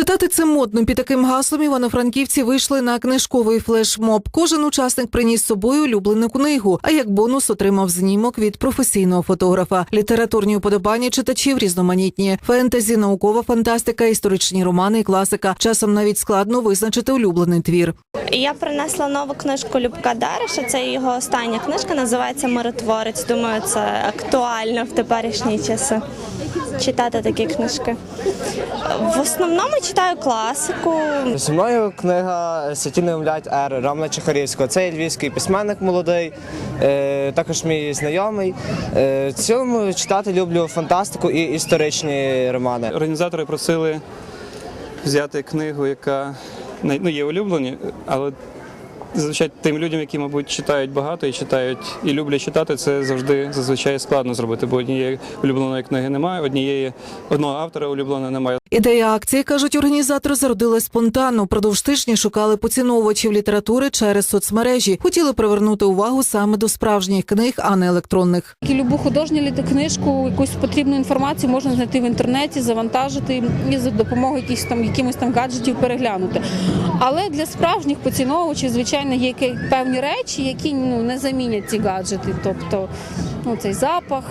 Читати це модно. Під таким гаслом івано-франківці вийшли на книжковий флешмоб. Кожен учасник приніс собою улюблену книгу, а як бонус отримав знімок від професійного фотографа. Літературні уподобання читачів різноманітні: фентезі, наукова фантастика, історичні романи і класика. Часом навіть складно визначити улюблений твір. Я принесла нову книжку Любка Дариша. Це його остання книжка, називається Миротворець. Думаю, це актуально в теперішні часи. Читати такі книжки. В основному читаю класику. Зі мною книга «Святі не умляють ери» Романа Чехарівського. Це є львівський письменник молодий, е, також мій знайомий. Е, В цілому читати люблю фантастику і історичні романи. Організатори просили взяти книгу, яка ну, є улюблені, але зазвичай тим людям, які, мабуть, читають багато і читають і люблять читати, це завжди зазвичай складно зробити, бо однієї улюбленої книги немає, однієї одного автора улюбленого немає. Ідея акції кажуть організатори зародилась спонтанно. Продовж тижня шукали поціновувачів літератури через соцмережі. Хотіли привернути увагу саме до справжніх книг, а не електронних. Любу художню книжку, якусь потрібну інформацію можна знайти в інтернеті, завантажити і за допомогою якихось там якимось там гаджетів переглянути. Але для справжніх поціновувачів, звичайно, є певні речі, які ну не замінять ці гаджети, тобто ну, цей запах.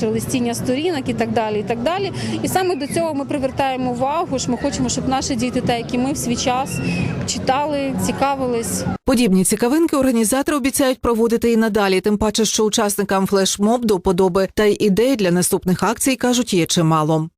Шелестіння сторінок і так далі, і так далі. І саме до цього ми привертаємо увагу. що Ми хочемо, щоб наші діти, так як і ми в свій час читали, цікавились. Подібні цікавинки організатори обіцяють проводити і надалі. Тим паче, що учасникам флешмоб до подоби та й ідей для наступних акцій кажуть є чимало.